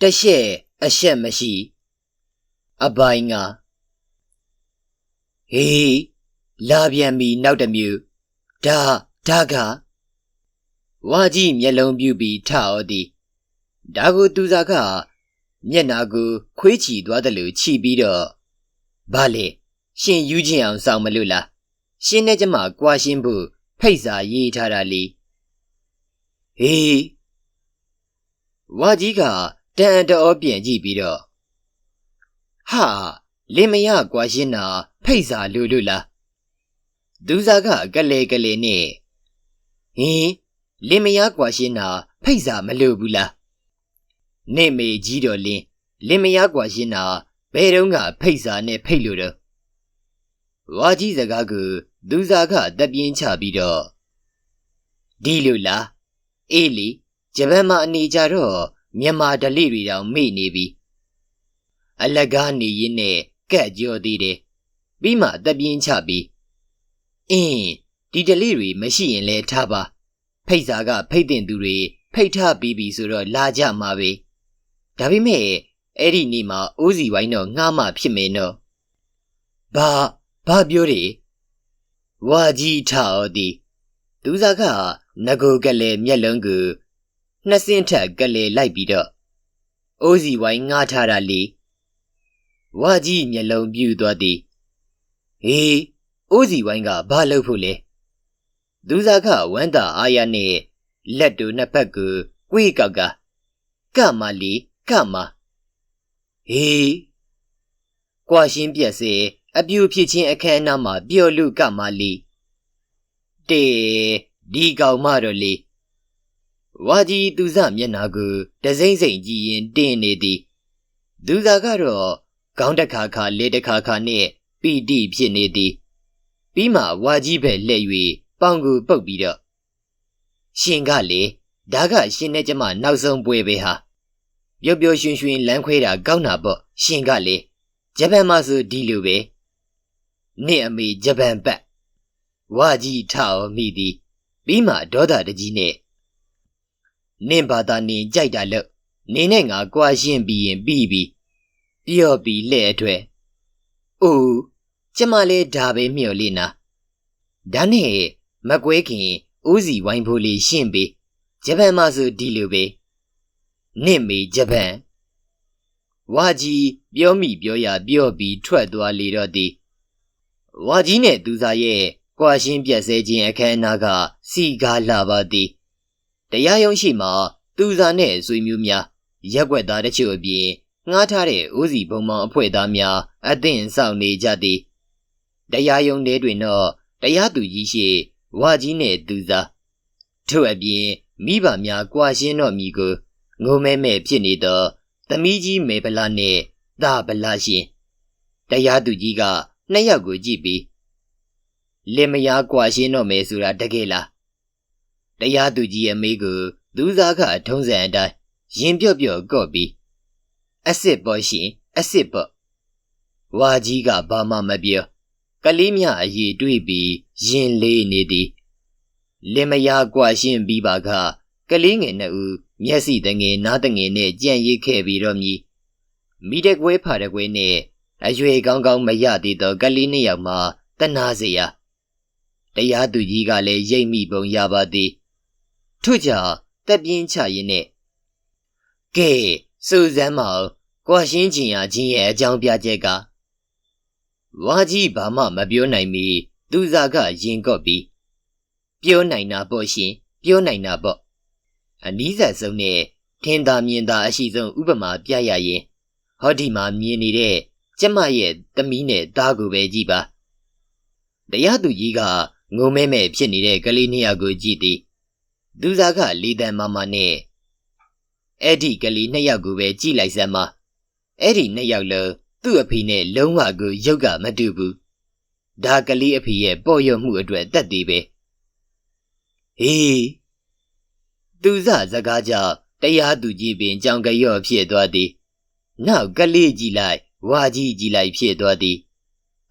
တရှက်အရှက်မရှိ အပိုင်းကဟေးလာပြန်ပြီနောက်တစ်မျိုးဒါဒါကဝါကြီးမျက်လုံးပြူပြီးထအော်သည်ဒါကိုသူစားကမျက်နာကိုခွေးချီသွားတယ်လို့ခြိပြီးတော့ဘာလေရှင်ယူချင်းအောင်စောင့်မလို့လားရှင်နဲ့ကျမကွာရှင်းဖို့ဖိတ်စာရေးထားတာလေဟေးဝါကြီးက တန်တော်ပြန်ကြည့်ပြီးတော့ဟာလင်မရကွာရှင်းတာဖိတ်စာလို့လို့လားဒူးစားကကလေကလေနဲ့ဟင်လင်မရကွာရှင်းတာဖိတ်စာမလို့ဘူးလားနေမေကြီးတော်လင်းလင်မရကွာရှင်းတာဘယ်တော့ကဖိတ်စာနဲ့ဖိတ်လို့တော့ဝါကြီးစကားကိုဒူးစားကတက်ပြင်းချပြီးတော့ဒီလိုလားအေးလီဂျပန်မှာအနေကြတော့ မြန်မာဓလေတွေတောင်မေ့နေပြီအလကားနေရင်းနဲ့ကက်ကြောသေးတယ်ပြီးမှတက်ပြင်းချပြီးအင်းဒီဓလေတွေမရှိရင်လဲထားပါ ဖိတ်စာက ဖိတ်တင်သူတွေဖိတ်ထပြီးပြီဆိုတော့လာကြမှာပဲဒါပေမဲ့အဲ့ဒီနေ့မှာအိုးစီဝိုင်းတော့ငှားမှဖြစ်မယ်နော်ဘာဘာပြောတယ်ဝါကြီးထော်သည်သူစားကငကိုကလေးမျက်လုံးကို နှစ်စင်းထက်ကလေးလိုက်ပြီးတော့အိုးစီဝိုင်းငှားထားတာလေဝါကြီးမျက်လုံးပြူသွားသည်ဟေးအိုးစီဝိုင်းကဘာလုပ်ဖို့လဲသူစားကဝမ်းသာအားရနဲ့လက်တူနှစ်ဖက်ကိုကွေးကောက်ကကမလီကမဟေးကွာရှင်းပြက်စေအပြူဖြစ်ချင်းအခမ်းအနားမှာပျော်လူကမလီတေဒီကောင်မတော့လေ ဝါကြီးသူစမျက်နာကိုတစိမ့်စိမ့်ကြည့်ရင်တင်းနေသည်သူစားကတော့ခေါင်းတစ်ခါခါလေတစ်ခါခါနဲ့ပီတိဖြစ်နေသည်ပြီးမှဝါကြီးပဲလှည့်၍ပေါင်ကိုပုတ်ပြီးတော့ရှင်ကလေဒါကရှင်နဲ့ကျမနောက်ဆုံးပွဲပဲဟာပျော်ပျော်ရွှင်ရွှင်လမ်းခွဲတာကောင်းတာပေါ့ရှင်ကလေဂျပန်မှာဆိုဒီလိုပဲနေ့အမေဂျပန်ပတ်ဝါကြီးထောက်မိသည်ပြီးမှဒေါသတကြီးနဲ့ နင့်ဘာသာနင်ကြိုက်တာလို့နေနဲ့ငါကြွားရှင်းပြီးရင်ပြီးပြီပြော့ပြီးလှဲ့အထွဲအိုးကျမလည်းဒါပဲမျှော်လင့်နာဒါနဲ့မကွဲခင်ဦးစီဝိုင်းဖို့လေးရှင်းပေးဂျပန်မှာဆိုဒီလိုပဲနင့်မေဂျပန်ဝါကြီးပြောမိပြောရပြောပြီးထွက်သွားလေတော့သည်ဝါကြီးနဲ့သူစားရဲ့ကွာရှင်းပြက်ဆဲခြင်းအခမ်းအနားကစီကားလာပါသည် တရားရုံးရှိမှာသူစားနဲ့ဆွေမျိုးများရက်ွက်သားတချို့အပြင်ငှားထားတဲ့ဦးစီဘုံမောင်အဖွဲ့သားများအသင့်ဆောင်နေကြသည်တရားရုံးထဲတွင်တော့တရားသူကြီးရှိဝါကြီးနဲ့သူစားထို့အပြင်မိဘများကွာရှင်းတော့မိကိုငိုမဲမဲဖြစ်နေသောသမီးကြီးမေဗလာနဲ့သာဗလာရှင်တရားသူကြီးကနှစ်ယောက်ကိုကြည့်ပြီးလင်မယားကွာရှင်းတော့မယ်ဆိုတာတကယ်လား တရားသူကြီးရဲ့မိကိုသူစားခအထုံးစံအတိုင်းရင်ပြော့ပြော့ကော့ပြီးအစ်စ်ပေါ်ရှင်အစ်စ်ပေါ်ဝါကြီးကဘာမှမပြောကလေးမြအည်တွေးပြီးရင်လေးနေသည်လင်မယားကွာရှင်းပြီးပါကကလေးငယ်နှစ်ဦးမျက်စိတငယ်နားတငယ်နဲ့ကြံ့ရိပ်ခဲ့ပြီးတော့မြည်မိတဲ့ကွဲဖာတဲ့ကွဲနဲ့အရွယ်ကောင်းကောင်းမရသေးသောကလေးနှစ်ယောက်မှာတနာစရာတရားသူကြီးကလည်းရိပ်မိပုံရပါသည် ထို့ကြောင့်တက်ပြင်းချရင်းနဲ့ကဲစူဇန်မောင်ကွာရှင်းချင်ရချင်းရဲ့အကြောင်းပြချက်ကဝါကြီးဘာမှမပြောနိုင်မီသူစားကရင်ကော့ပြီးပြောနိုင်တာပေါ့ရှင်ပြောနိုင်တာပေါ့အနီးဆက်ဆုံးနဲ့ထင်သာမြင်သာအရှိဆုံးဥပမာပြရရင်ဟောဒီမှာမြင်နေတဲ့ကျမရဲ့သမီးနဲ့သားကိုပဲကြည့်ပါတရားသူကြီးကငုံမဲမဲဖြစ်နေတဲ့ကလေးနှစ်ယောက်ကိုကြည့်သည် သူစားကလီတန်မမနဲ့အဲ့ဒီကလေးနှစ်ယောက်ကိုပဲကြည့်လိုက်စမ်းပါအဲ့ဒီနှစ်ယောက်လုံးသူ့အဖေနဲ့လုံးဝကိုရုပ်ကမတူဘူးဒါကလေးအဖေရဲ့ပေါ့ရွမှုအတွက်တက်သေးပဲဟေးသူစစကားကြောင့်တရားသူကြီးပင်ကြောင်ကြော့ဖြစ်သွားသည်နောက်ကလေးကြည့်လိုက်ဝါကြီးကြည့်လိုက်ဖြစ်သွားသည်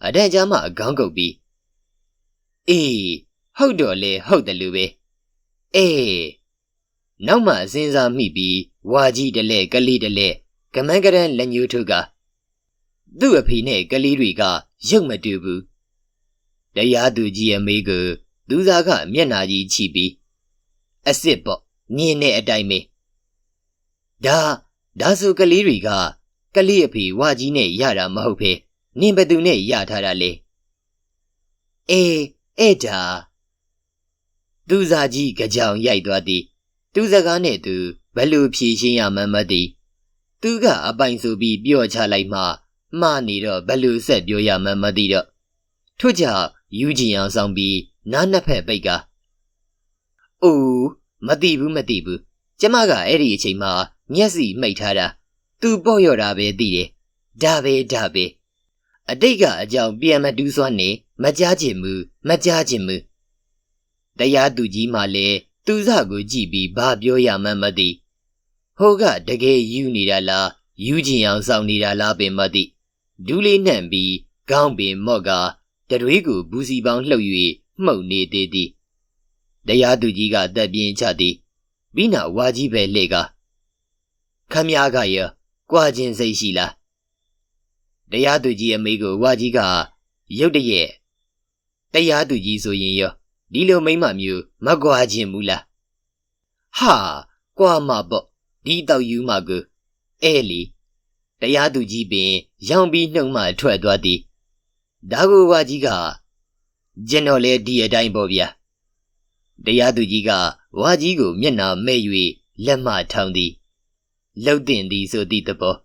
အတန်ကြာမှခေါင်းကုပ်ပြီးအေးဟုတ်တော့လေဟုတ်တယ်လို့ပဲ အေးနောက်မှစဉ်းစားမိပြီးဝါကြီးတလဲကလေးတလဲကမန်းကရန်လက်ညှိုးထုတ်ကသူ့အဖေနဲ့ကလေးတွေကရုပ်မတူဘူးတရားသူကြီးအမေကသူစားကမျက်နာကြီးချီပြီးအစ်စ်ပေါ့ညင်းတဲ့အတိုင်းပဲဒါဒါဆိုကလေးတွေကကလေးအဖေဝါကြီးနဲ့ရတာမဟုတ်ဖေနင်ဘသူနဲ့ရထားတာလေအေးအဲ့ဒါ သူစားကြီးကြောင်ရိုက်သွားသည်သူစကားနဲ့သူဘယ်လိုဖြေရှင်းရမှန်းမသိသူကအပိုင်ဆိုပြီးပြော့ချလိုက်မှမှားနေတော့ဘယ်လိုဆက်ပြောရမှန်းမသိတော့ထို့ကြောင့်ယူကြည်အောင်ဆောင်ပြီးနားနှစ်ဖက်ပိတ်ကအိုးမသိဘူးမသိဘူးကျမကအဲ့ဒီအချိန်မှာမျက်စိမိတ်ထားတာသူပေါ့ရော့တာပဲသိတယ်ဒါပဲဒါပဲအတိတ်ကအကြောင်းပြန်မတူးစွမ်းနေမကြားချင်ဘူးမကြားချင်ဘူး တရားသူကြီးမှလည်းသူစကိုကြည့်ပြီးဘာပြောရမှန်းမသိဟိုကတကယ်ယူနေတာလားယူချင်အောင်စောင့်နေတာလားပင်မသိဒူးလေးနှံ့ပြီးခေါင်းပင်မော့ကတတွေးကိုဘူးစီပေါင်းလှုပ်၍မှုတ်နေသေးသည်တရားသူကြီးကတက်ပြင်းချသည်ပြီးနောက်ဝါကြီးပဲလှေကခမည်းကရကြွားခြင်းစိတ်ရှိလားတရားသူကြီးအမေကိုဝါကြီးကရုတ်တရက်တရားသူကြီးဆိုရင်ရော ဒီလိုမိမမျိုးမကွာခြင်းဘူးလားဟာကွာမပေါ့ဒီတော့ယူမကူအဲလီတရားသူကြီးပင် ရောင်ပြီးနှုတ်မှထွက်သွားသည်ဒါကိုဝါကြီးကကျွန်တော်လည်းဒီအတိုင်းပေါ့ဗျာတရားသူကြီးကဝါကြီးကိုမျက်နှာမဲ့၍လက်မထောင်သည်လှုပ်တင်သည်ဆိုသည့်သဘော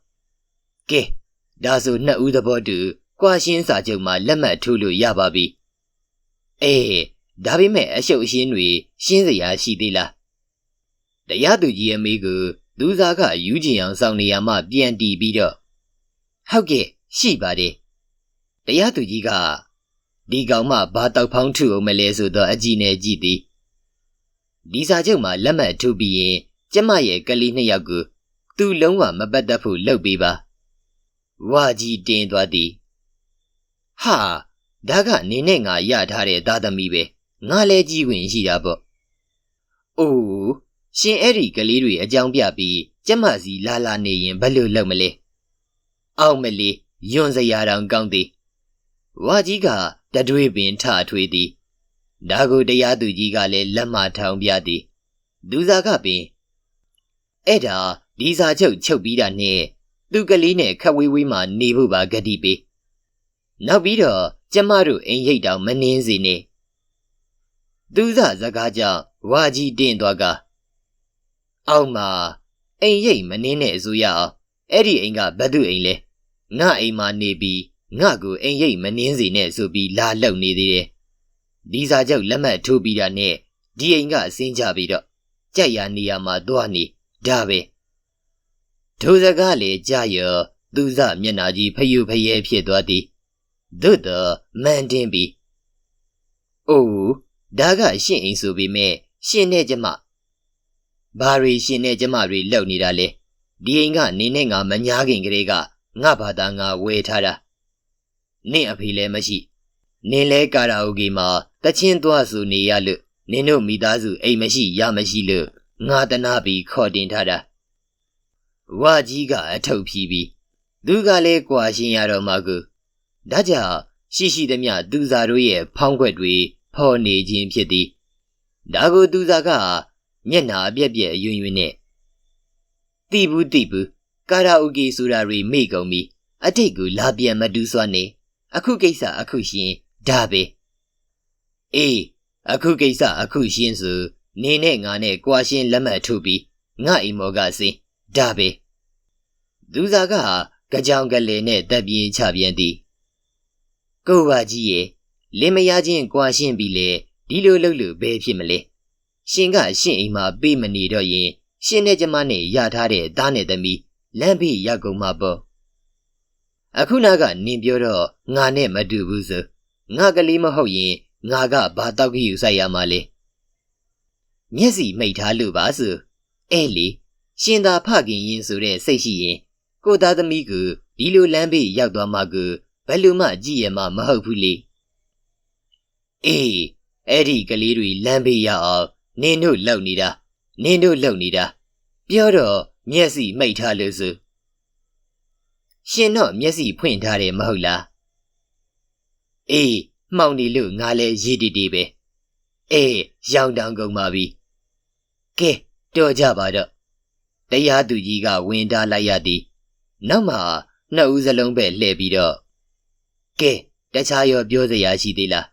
ကဲဒါဆိုနှစ်ဦးသဘောတူကွာရှင်းစာချုပ်မှာလက်မှတ်ထိုးလို့ရပါပြီအေး ဒါပေမဲ့အရှုပ်အရှင်းတွေရှင်းစရာရှိသေးလားတရားသူကြီးအမေကလူစားကယူကျင်အောင်စောင့်နေရမှပြန်တီးပြီးတော့ဟုတ်ကဲ့ရှိပါတယ်တရားသူကြီးကဒီကောင်မှဘာတောက်ဖောင်းထုအောင်မလဲဆိုတော့အကြည့်နဲ့ကြည့်သည်ဒီစာချုပ်မှာလက်မှတ်ထိုးပြီးရင်ကျမရဲ့ကလေးနှစ်ယောက်ကိုသူ့လုံးဝမပတ်သက်ဖို့လုပ်ပေးပါဝါကြီးတင်းသွားသည်ဟာဒါကနေနဲ့ငါရထားတဲ့သားသမီးပဲ ငါလဲကြီးဝင်ရှိတာပေါ့အိုးရှင်အဲ့ဒီကလေးတွေအကြောင်းပြပြီးကျမစီလာလာနေရင်ဘယ်လိုလုပ်မလဲအောက်မလေးယွန်စရာတောင်ကောင်းသည်ဝါကြီးကတတွေးပင်ထထွေးသည်ဒါကိုတရားသူကြီးကလည်းလက်မထောင်ပြသည်လူစားကပင်အဲ့ဒါဒီစာချုပ်ချုပ်ပြီးတာနဲ့သူကလေးနဲ့ခက်ဝေးဝေးမှနေဖို့ပါဂတိပေးနောက်ပြီးတော့ကျမတို့အိမ်ရိတ်တောင်မနှင်းစေနဲ့ သူစစကားကြောင့်ဝါကြီးတင်းသွားကအောက်မှာအိမ်ရိတ်မနှင်းနဲ့ဆိုရအောင်အဲ့ဒီအိမ်ကဘသူအိမ်လဲငါအိမ်မှာနေပြီးငါကိုအိမ်ရိတ်မနှင်းစေနဲ့ဆိုပြီးလာလှုပ်နေသေးတယ်ဒီစာချုပ်လက်မှတ်ထိုးပြီးတာနဲ့ဒီအိမ်ကအစင်းကြပြီးတော့ကြက်ရနေရမှာသွားနေဒါပဲထိုစကားလေကြရောသူစမျက်နာကြီးဖယုဖယဲဖြစ်သွားသည်သို့တော့မန်တင်းပြီအိုး ဒါကရှင့်အိမ်ဆိုပေမဲ့ရှင်နဲ့ကျမဘာတွေရှင်နဲ့ကျမတွေလှုပ်နေတာလဲဒီအိမ်ကနေနဲ့ငါမညာခင်ကလေးကငါဘာသာငါဝယ်ထားတာနင့်အဖေလည်းမရှိနင်းလဲကာရာအိုကေမှာတချင်းသွားစုနေရလို့နင်တို့မိသားစုအိမ်မရှိရမရှိလို့ငါတနာပြီးခေါ်တင်ထားတာဝါကြီးကအထုပ်ဖြီးပြီးသူကလည်းကြွာရှင်းရတော့မှကူဒါကြောင့်ရှိရှိသမျှသူစားတို့ရဲ့ဖောင်းခွက်တွေ ဖော်နေခြင်းဖြစ်သည်ဒါကိုသူစားကမျက်နာအပြက်ပြက်အယွင်ယွင်နဲ့တိဘူးတိဘူးကာရာအိုကေဆိုတာတွေမေ့ကုန်ပြီအတိတ်ကိုလာပြန်မတူးစွာနေအခုကိစ္စအခုရှင်ဒါပဲအေးအခုကိစ္စအခုရှင်းစုနေနဲ့ငါနဲ့ကြွားရှင်းလက်မှတ်ထုတ်ပြီးငါအိမ်မော်ကစင်းဒါပဲသူစားကကြောင်ကလေးနဲ့တက်ပြေးချပြန်သည်ကိုပါကြီးရဲ့ လင်မယားချင်းကြွားရှင်းပြီးလေဒီလိုလုပ်လို့ဘယ်ဖြစ်မလဲရှင်ကရှင့်အိမ်မှာပေးမနေတော့ရင်ရှင်နဲ့ကျမနဲ့ရထားတဲ့သားနဲ့သမီးလမ်းဖေးရောက်ကုန်မှာပေါ့အခုနာကနင်ပြောတော့ငါနဲ့မတူဘူးဆိုငါကလေးမဟုတ်ရင်ငါကဘာတောက်ကြီးယူဆိုင်ရမှာလဲမျက်စီမိတ်ထားလို့ပါဆိုအဲ့လေရှင်သာဖခင်ရင်ဆိုတဲ့စိတ်ရှိရင်ကိုသားသမီးကဒီလိုလမ်းဘေးရောက်သွားမှကဘယ်လိုမှကြည့်ရမှာမဟုတ်ဘူးလေ အေးအဲ့ဒီကလေးတွေလမ်းဘေးရအောင်နင်းတို့လောက်နေတာနင်းတို့လုံနေတာပြောတော့မျက်စိမိတ်ထားလို့ဆိုရှင်တော့မျက်စိဖွင့်ထားတယ်မဟုတ်လားအေးမှောင်နေလို့ငါလဲရည်တည်တည်ပဲအေးရောင်တောင်ကုန်ပါပြီကဲတော်ကြပါတော့တရားသူကြီးကဝင်တားလိုက်ရသည်နောက်မှနှစ်ဦးစလုံးပဲလှည့်ပြီးတော့ကဲတခြားရောပြောစရာရှိသေးလား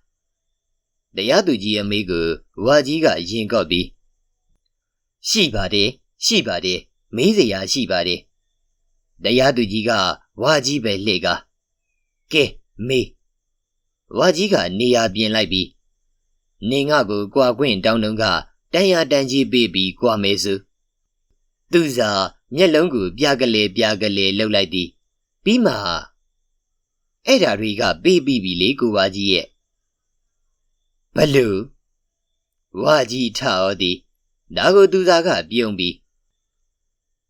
တရားသူကြီးအမေကိုဝါကြီးကရင်ကော့ပြီးရှိပါတယ်ရှိပါတယ်မေးစရာရှိပါတယ်တရားသူကြီးကဝါကြီးပဲလှည့်ကကဲမေးဝါကြီးကနေရာပြင်လိုက်ပြီးနေငါကိုကြွာခွင့်တောင်းတုံးကတန်ရတန်ကြီးပေးပြီးကြွာမဲစုသူစားမျက်လုံးကိုပြကလေးပြကလေးလှုပ်လိုက်သည်ပြီးမှအဲ့ဓာတွေကပေးပြီးပြီလေကိုဝါကြီးရဲ့ ဘလူဝါကြီးထော်သည်ဒါကိုသူစားကပြုံးပြီး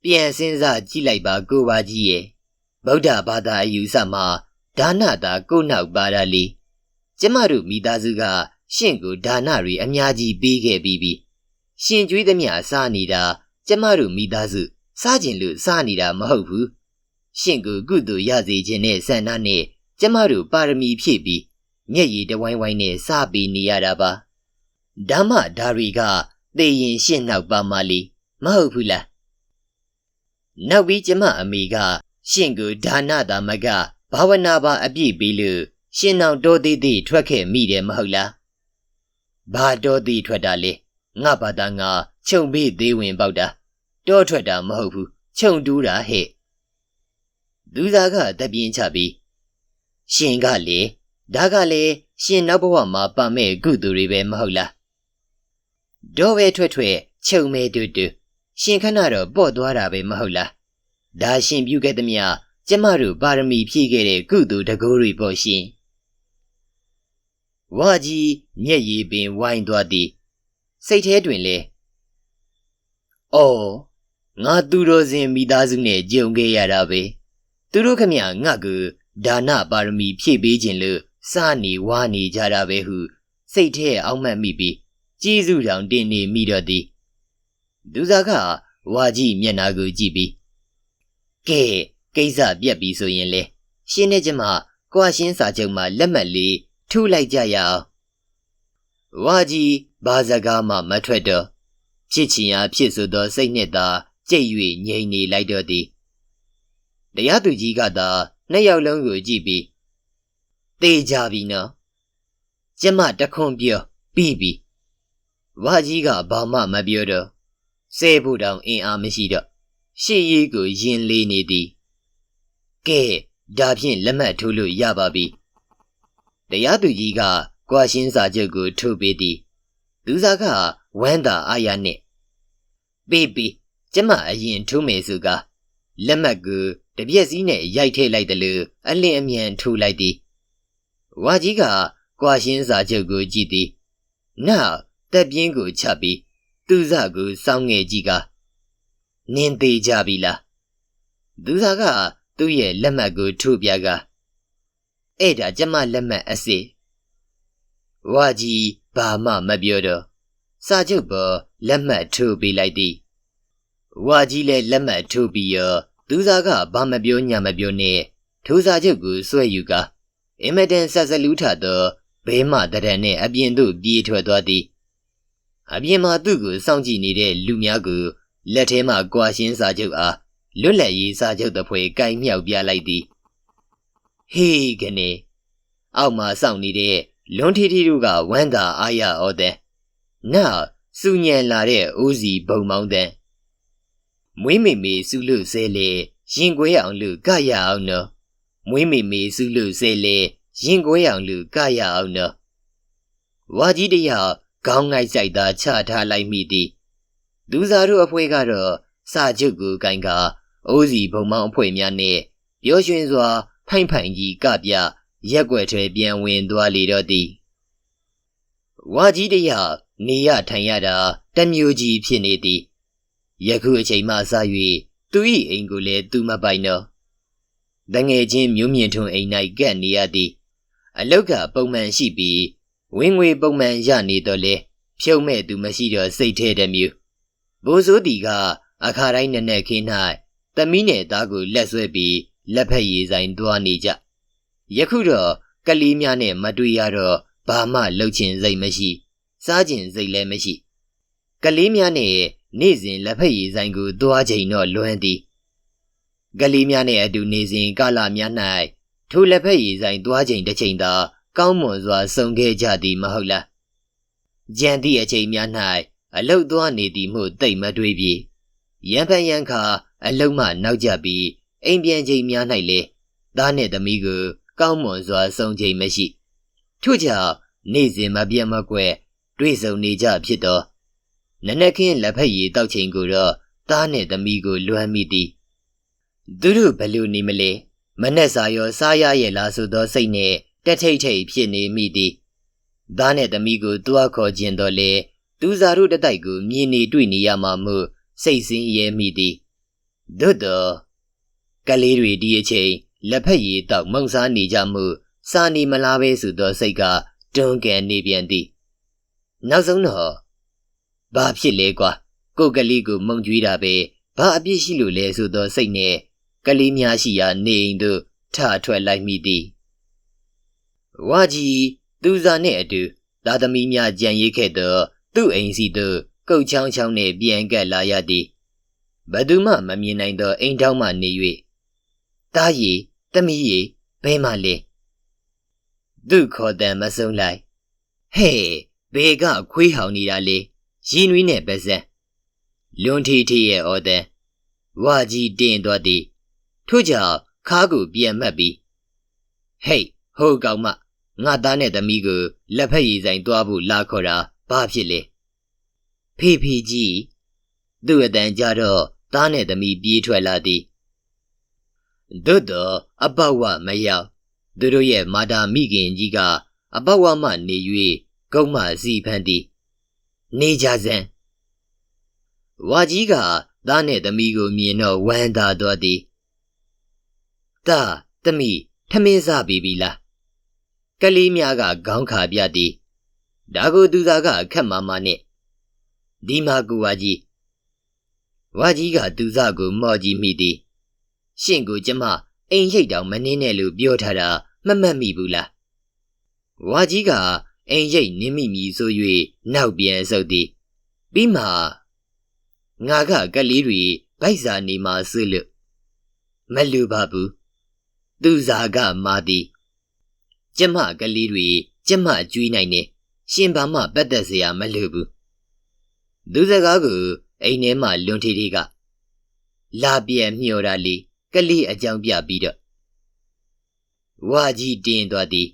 ပြန်စဉ်းစားကြည့်လိုက်ပါကိုဝါကြီးရဲ့ဗုဒ္ဓဘာသာအယူဆမှာဒါနတာကိုနောက်ပါရလေကျမတို့မိသားစုကရှင့်ကိုဒါနတွေအများကြီးပေးခဲ့ပြီးပြီရှင်ကျွေးသမျှစားနေတာကျမတို့မိသားစုစားကျင်လို့စားနေတာမဟုတ်ဘူးရှင့်ကိုကုသိုလ်ရစေခြင်းနဲ့ဆန္ဒနဲ့ကျမတို့ပါရမီဖြည့်ပြီး မျက်ရည်တဝိုင်းဝိုင်းနဲ့စားပေးနေရတာပါဓမ္မဒါတွေကသေရင်ရှင့်နောက်ပါမလီမဟုတ်ဘူးလားနောက်ပြီးကျမအမေကရှင့်ကိုဒါနတာမကဘာဝနာပါအပြည့်ပေးလို့ရှင်အောင်တော်သေးသေးထွက်ခဲ့မိတယ်မဟုတ်လားဘာတော်သေးထွက်တာလဲငါဘာသာငါခြုံပေးသေးဝင်ပေါက်တာတောထွက်တာမဟုတ်ဘူးခြုံတူးတာဟဲ့လူသားကတပြင်းချပြီးရှင်ကလေ ဒါကလေရှင်နောက်ဘဝမှာပါမဲ့ကုသူတွေပဲမဟုတ်လားဒေါ်ပဲထွက်ထွက်ခြုံမဲတူတူရှင်ခဏတော့ပေါ့သွားတာပဲမဟုတ်လားဒါရှင်ပြုခဲ့သမျှကျမတို့ပါရမီဖြည့်ခဲ့တဲ့ကုသိုလ်တကိုးတွေပေါ့ရှင်ဝါကြီးမျက်ရည်ပင်ဝိုင်းသွားသည်စိတ်ထဲတွင်လဲအော်ငါသူတော်စင်မိသားစုနဲ့ကြုံခဲ့ရတာပဲသူတို့ခမငါ့ကိုဒါနပါရမီဖြည့်ပေးခြင်းလို့ စနေဝါနေကြတာပဲဟုစိတ်ထဲအောက်မှတ်မိပြီးကျေးဇူးတောင်တင်နေမိတော့သည်ဒုစားကဝါကြီးမျက်နာကိုကြည့်ပြီးကဲကိစ္စပြက်ပြီဆိုရင်လေရှင်းနဲ့ကျမကွာရှင်းစာချုပ်မှာလက်မှတ်လေးထူလိုက်ကြရအောင်ဝါကြီးဘာစကားမှမထွက်တော့ဖြစ်ချင်ရာဖြစ်ဆိုသောစိတ်နဲ့သာကြိတ်၍ငြိမ်နေလိုက်တော့သည်တရားသူကြီးကသာနှစ်ယောက်လုံးကိုကြည့်ပြီး သေကြပြီနော်ကျမတခွန်ပြောပြီးပြီဝါကြီးကဘာမှမပြောတော့ဆဲဖို့တောင်အင်အားမရှိတော့ရှေ့ရေးကိုယင်လေးနေသည်ကဲဒါဖြင့်လက်မှတ်ထိုးလို့ရပါပြီတရားသူကြီးကကွာရှင်းစာချုပ်ကိုထုတ်ပေးသည်သူစားကဝမ်းသာအားရနဲ့ပေးပြီးကျမအရင်ထိုးမယ်ဆိုကလက်မှတ်ကိုတပြက်စီးနဲ့ရိုက်ထည့်လိုက်တယ်လို့အလင်းအမြန်ထိုးလိုက်သည် ဝါကြီးကကွာရှင်းစာချုပ်ကိုကြည့်သည်နောက်တက်ပြင်းကိုချပြီးသူစကိုစောင်းငယ်ကြည့်ကနင်းသေးကြပြီလားသူစားကသူ့ရဲ့လက်မှတ်ကိုထိုးပြကအဲ့ဒါကျမလက်မှတ်အစစ်ဝါကြီးဘာမှမပြောတော့စာချုပ်ပေါ်လက်မှတ်ထိုးပေးလိုက်သည်ဝါကြီးလည်းလက်မှတ်ထိုးပြီးရောသူစားကဘာမပြောညာမပြောနဲ့ထိုးစာချုပ်ကိုဆွဲယူက အင်မတန်ဆက်စလူးထသောဘေးမှတရံနဲ့အပြင်သို့ပြေးထွက်သွားသည်အပြင်မှာသူ့ကိုစောင့်ကြည့်နေတဲ့လူများကိုလက်ထဲမှကွာရှင်းစာချုပ်အားလွတ်လပ်ရေးစာချုပ်တစ်ဖွဲကင်မြောက်ပြလိုက်သည်ဟေးကနေအောက်မှာစောင့်နေတဲ့လွန်ထီထီတို့ကဝမ်းသာအားရဩတဲ့နောက်စူညံလာတဲ့အိုးစီဘုံမောင်းတဲ့မွေးမေမေစုလို့ဆဲလေရင်ကွဲအောင်လို့ကရအောင်နော် မွေးမေမေစုလို့ဆဲလေရင်ကွဲအောင်လို့ကရအောင်နော်ဝါကြီးတရခေါင်းငိုက်ဆိုင်သာချထားလိုက်မိသည်ဒူစာတို့အဖွဲကတော့စာချုပ်ကိုကင်ကအိုးစီဘုံမောင်းအဖွဲများနဲ့ပြောရွှင်စွာ ဖိုင်ဖိုင်ကြီးကပြရက်ွက်ထဲပြန်ဝင်သွားလေတော့သည်ဝါကြီးတရနေရထိုင်ရတာတမျိုးကြီးဖြစ်နေသည်ယခုအချိန်မှစ၍သူ၏အိမ်ကိုလည်းသူမပိုင်တော့ တငယ်ချင်းမျိုးမြင့်ထွန်းအိမ်၌ကပ်နေရသည်အလောက်ကပုံမှန်ရှိပြီးဝင်ငွေပုံမှန်ရနေတော့လေဖြုံမဲ့သူမရှိတော့စိတ်ထဲတမျိုးဘိုးစိုးတီကအခါတိုင်းနဲ့နဲ့ခင်း၌သမီးနဲ့သားကိုလက်ဆွဲပြီးလက်ဖက်ရည်ဆိုင်သွားနေကြယခုတော့ကလေးများနဲ့မတွေ့ရတော့ဘာမှလှုပ်ချင်စိတ်မရှိ စားချင်စိတ်လည်းမရှိ ကလေးများနဲ့နေ့စဉ်လက်ဖက်ရည်ဆိုင်ကိုသွားချိန်တော့လွမ်းသည် ကလေးများနဲ့အတူနေစဉ်ကာလများ၌ထိုလက်ဖက်ရည်ဆိုင်သွားချိန်တစ်ချိန်သာကောင်းမွန်စွာဆုံခဲ့ကြသည်မဟုတ်လားကြံသည့်အချိန်များ၌အလုတ်သွားနေသည်မှုတိတ်မတွေးပြေရံဖန်ရံခါအလုတ်မှနောက်ကျပြီးအိမ်ပြန်ချိန်များ၌လေသားနှင့်သမီးကိုကောင်းမွန်စွာဆုံချိန်မရှိထို့ကြောင့်နေ့စဉ်မပြတ်မကွက်တွေ့ဆုံနေကြဖြစ်သောနနက်ခင်းလက်ဖက်ရည်တောက်ချိန်ကိုတော့သားနှင့်သမီးကိုလွမ်းမိသည် သူတို့ဘယ်လိုနေမလဲမနဲ့စာရောစားရရဲ့လားဆိုသောစိတ်နဲ့တက်ထိတ်ထိတ်ဖြစ်နေမိသည်သားနဲ့သမီးကိုတွားခေါ်ခြင်းတော့လေသူစားတို့တတိုက်ကိုမြင်နေတွေ့နေရမှမို့စိတ်ဆင်းရဲမိသည်သို့တော့ကလေးတွေဒီအချိန်လက်ဖက်ရည်တောက်မုံစားနေကြမှုစာနေမလားပဲဆိုသောစိတ်ကတွန်းကန်နေပြန်သည်နောက်ဆုံးတော့ဘာဖြစ်လဲကွာကိုကလေးကိုမုံကြွေးတာပဲဘာအပြစ်ရှိလို့လဲဆိုသောစိတ်နဲ့ ကလေးများရှိရာနေအိမ်သို့ထထွက်လိုက်မိသည်ဝါကြီးသူစာနှင့်အတူသားသမီးများကြံရိတ်ခဲ့သောသူ့အိမ်စီသို့ကုတ်ချောင်းချောင်းနှင့်ပြန်ကပ်လာရသည်ဘသူမှမမြင်နိုင်သောအိမ်ထောင်းမှနေ၍တားရီတမီးရီဘဲမှလဲသူ့ခေါ်တဲ့မဆုံးလိုက်ဟဲ့ဘေကခွေးဟောင်နေတာလေရင်နွေးနဲ့ပဲစံလွန်ထီထီရဲ့အော်တဲ့ဝါကြီးတင်သွားသည် ထို့ကြောင့်ခါးကိုပြန်မှတ်ပြီးဟေးဟိုကောင်မငါသားနဲ့သမီးကိုလက်ဖက်ရည်ဆိုင်တွားဖို့လာခေါ်တာဘာဖြစ်လဲဖေဖေကြီးသူ့အတန်ကြတော့သားနဲ့သမီးပြေးထွက်လာသည်သို့တော့အပဝမရောက်သူတို့ရဲ့မာတာမိခင်ကြီးကအပဝမှနေ၍ကုန်းမစီဖန်သည်နေကြစမ်းဝါကြီးကသားနဲ့သမီးကိုမြင်တော့ဝမ်းသာသွားသည် တာသမီးထမင်းစားပြီးပြီလားကလေးများကခေါင်းခါပြသည်ဒါကိုသူသားကအခက်မာမာနဲ့ဒီမာကူဝါကြီးဝါကြီးကသူစားကိုမော်ကြည့်မိသည်ရှင့်ကိုကျမအိမ်ရိတ်တောင်မနှင်းနဲ့လို့ပြောထားတာမမှတ်မိဘူးလားဝါကြီးကအိမ်ရိတ်နင်းမိမည်ဆို၍နောက်ပြန်ဆုပ်သည်ပြီးမှငါကကလေးတွေဗိုက်စာနေမှာဆွလို့မလူပါဘူး သူစားကမာသည်ကျမကလေးတွေကျမကျွေးနိုင်နေရှင်ဘာမှပတ်သက်စရာမလိုဘူးသူစကားကိုအိမ်ထဲမှာလွန်ထီထီကလာပြဲမျှော်တာလေကလေးအကြောင်းပြပြီးတော့ဝါကြီးတင်းသွားသည်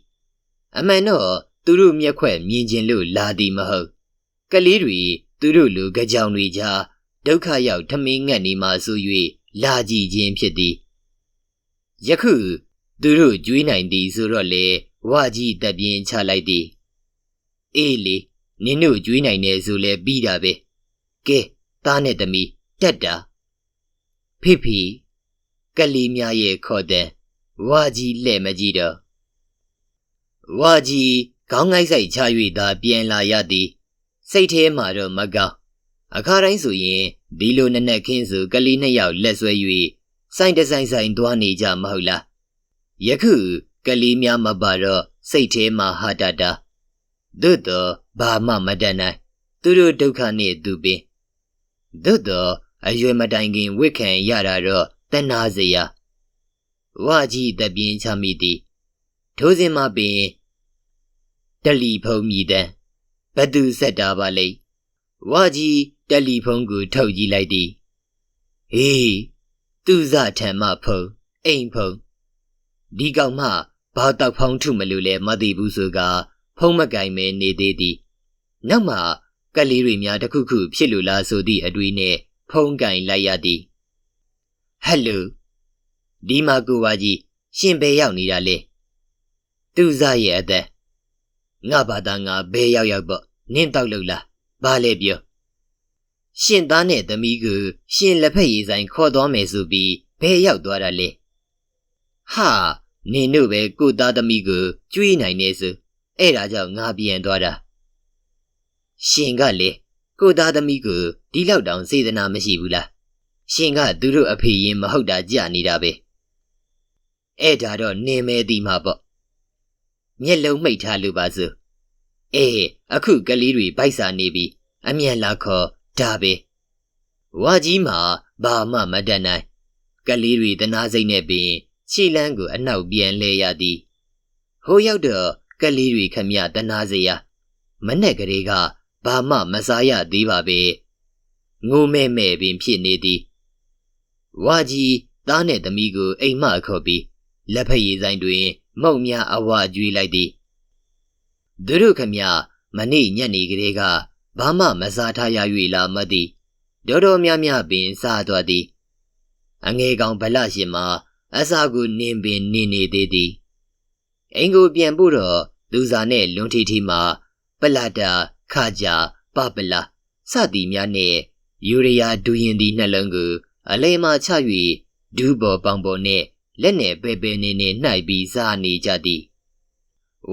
အမှန်တော့သူတို့မျက်ခွက်မြင်ခြင်းလို့လာသည်မဟုတ်ကလေးတွေသူတို့လူကြောင်တွေကြားဒုက္ခရောက်ထမင်းငတ်နေမှဆို၍လာကြည့်ခြင်းဖြစ်သည် ယခုသူတို့ကျွေးနိုင်သည်ဆိုတော့လေဝါကြီးတပြင်းချလိုက်သည်အေးလေနင်တို့ကျွေးနိုင်တယ်ဆိုလဲပြီးတာပဲကဲသားနဲ့သမီးတက်တာဖိဖိကလေးများရဲ့ခေါ်တဲ့ဝါကြီးလှဲ့မကြည့်တော့ဝါကြီးခေါင်းငိုက်ဆိုင်ချ၍သာပြန်လာရသည်စိတ်ထဲမှာတော့မကောင်းအခါတိုင်းဆိုရင်ဒီလိုနက်နက်ခင်းစုကလေးနှစ်ယောက်လက်ဆွဲ၍ စိုင်းတဆိုင်ဆိုင်သွားနေကြမဟုတ်လားယခုကလေးများမပါတော့စိတ်ထဲမှာဟာတာတာသို့တော့ဘာမှမတတ်နိုင်သူတို့ဒုက္ခနဲ့သူပင်သို့တော့အရွယ်မတိုင်ခင်ဝိခံရတာတော့တနာစရာဝါကြီးတပြင်းချမိသည်ထိုးစင်မှပင်တလီဖုံမြည်တဲ့ဘသူဆက်တာပါလိမ့်ဝါကြီးတယ်လီဖုန်းကိုထုတ်ကြည့်လိုက်သည်ဟေး သူ့ဇထံမှဖုန်းအိမ်ဖုန်းဒီကောင်မှဘာတောက်ဖောင်းထုမလို့လဲမသိဘူးဆိုကဖုံးမကင်မဲနေသေးသည်နောက်မှကလေးတွေများတခုခုဖြစ်လို့လားဆိုသည့်အတွေးနဲ့ဖုံးကင်လိုက်ရသည်ဟယ်လိုဒီမှာကိုပါကြီးရှင်ဘယ်ရောက်နေတာလဲသူ့ဇရဲ့အသက်ငါဘာသာငါဘယ်ရောက်ရောက်ပေါ့နင်းတောက်လို့လားဘာလဲပြော ရှင်သားနဲ့သမီးကိုရှင်လက်ဖက်ရည်ဆိုင်ခေါ်သွားမယ်ဆိုပြီးဘယ်ရောက်သွားတာလဲဟာနင်တို့ပဲကိုသားသမီးကိုကျွေးနိုင်နေစို့အဲ့ဒါကြောင့်ငါပြန်သွားတာရှင်ကလေကိုသားသမီးကိုဒီလောက်တောင်စေတနာမရှိဘူးလားရှင်ကသူတို့အဖေရင်မဟုတ်တာကြနေတာပဲအဲ့ဒါတော့နင်မဲဒီမှာပေါ့မျက်လုံးမိတ်ထားလို့ပါစို့အေးအခုကလေးတွေဗိုက်စာနေပြီအမြန်လာခေါ် ဒါပဲဝါကြီးမှာဘာမှမတတ်နိုင်ကလေးတွေတနာစိတ်နဲ့ပင်ခြေလန်းကိုအနောက်ပြန်လဲရသည်ဟိုရောက်တော့ကလေးတွေခမရတနာစရာမနဲ့ကလေးကဘာမှမစားရသေးပါပဲငိုမဲမဲပင်ဖြစ်နေသည်ဝါကြီးသားနဲ့သမီးကိုအိမ်မှခေါ်ပြီးလက်ဖက်ရည်ဆိုင်တွင်မုံများအဝကျွေးလိုက်သည်သူတို့ခမရမနေ့ညနေကလေးက ဘာမှမစားထားရ၍လာမသည်တော်တော်များများပင်စားသွားသည်အငယ်ကောင်ဗလရှင်မှာအစာကိုနင်းပင်နင်းနေသေးသည်အင်ကိုပြန်ဖို့တော့လူစားနဲ့လွန်ထီထီမှာပလာတာခါကြပပလာစသည်များနဲ့ယူရီးယားဒူရင်သည်နှလုံးကိုအလဲမှချ၍ဒူးပေါ်ပေါင်ပေါ်နဲ့လက်နဲ့ပဲပဲနေနေနှိုက်ပြီးစားနေကြသည်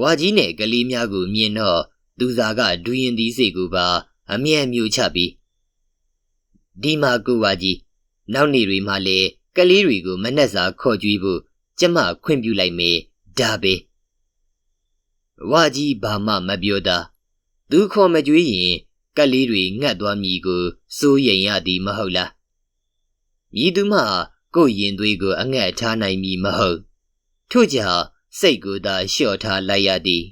ဝါကြီးနဲ့ကလေးများကိုမြင်တော့ သူစားကဒူရင်သည်စိတ်ကိုပါအမြဲမျိုးချပြီးဒီမှာကူဝါကြီးနောက်နေ့တွေမှလည်းကလေးတွေကိုမနှက်စာခေါ်ကြွေးဖို့ကျမခွင့်ပြုလိုက်မေဒါပဲဝါကြီးဘာမှမပြောတာသူခေါ်မကြွေးရင်ကလေးတွေငတ်သွားမည်ကိုစိုးရိမ်ရသည်မဟုတ်လားမြည်သူမှကိုယ်ရင်သွေးကိုအငတ်ထားနိုင်မည်မဟုတ်ထို့ကြောင့်စိတ်ကိုသာလျှော့ထားလိုက်ရသည်